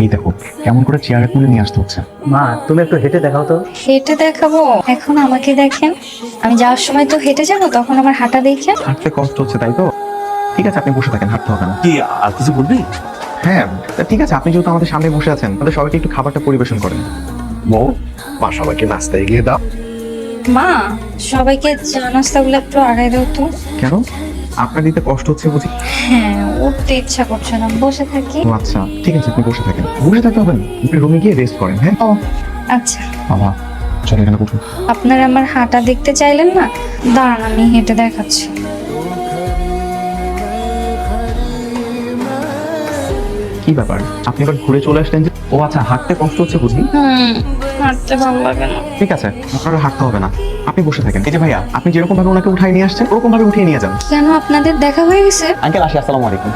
এই দেখো কেমন করে চেয়ারে তুলে নিয়ে আসতে হচ্ছে। মা তুমি একটু হেঁটে দেখাও তো। হেঁটে দেখাবো? এখন আমাকে দেখেন। আমি যাওয়ার সময় তো হেঁটে যাব তখন আমার হাঁটা দেখেন হাঁটতে কষ্ট হচ্ছে তাই তো? ঠিক আছে আপনি বসে থাকেন হাঁটতে হবে না। কি আর কিছু বলবি? হ্যাঁ তা ঠিক আছে আপনি যেহেতু আমাদের সামনে বসে আছেন তাহলে সবাইকে একটু খাবারটা পরিবেশন করেন। বউ মা সবাইকে নাস্তা এগিয়ে দাও। মা সবাইকে চা নাস্তাগুলো একটু আগাই দাও তো। কেন? আপনার দিতে কষ্ট হচ্ছে বুঝি? হ্যাঁ উঠতে ইচ্ছা করছে না। বসে থাকি। ও আচ্ছা ঠিক আছে আপনি বসে থাকেন। বসে থাকতে হবে? না আপনি রুমে গিয়ে রেস্ট করেন হ্যাঁ? ও আচ্ছা। বাবা চলে এখানে বসুন। আপনারা আমার হাঁটা দেখতে চাইলেন না? দাঁড়ান আমি হেঁটে দেখাচ্ছি। কি ব্যাপার? আপনি এবার ঘুরে চলে আসলেন যে ও আচ্ছা হাঁটতে কষ্ট হচ্ছে বুঝি? হুম হাঁটতে ভালো লাগে না। ঠিক আছে আপনার হাঁটতে হবে না। আপনি বসে থাকেন। এই যে ভাইয়া আপনি যেরকম ভাবে ওনাকে উঠাই নিয়ে আসছেন ওরকম ভাবে উঠিয়ে নিয়ে যান। কেন আপনাদের দেখা হয়ে গেছে? আঙ্কেল আসি আসসালামু আলাইকুম।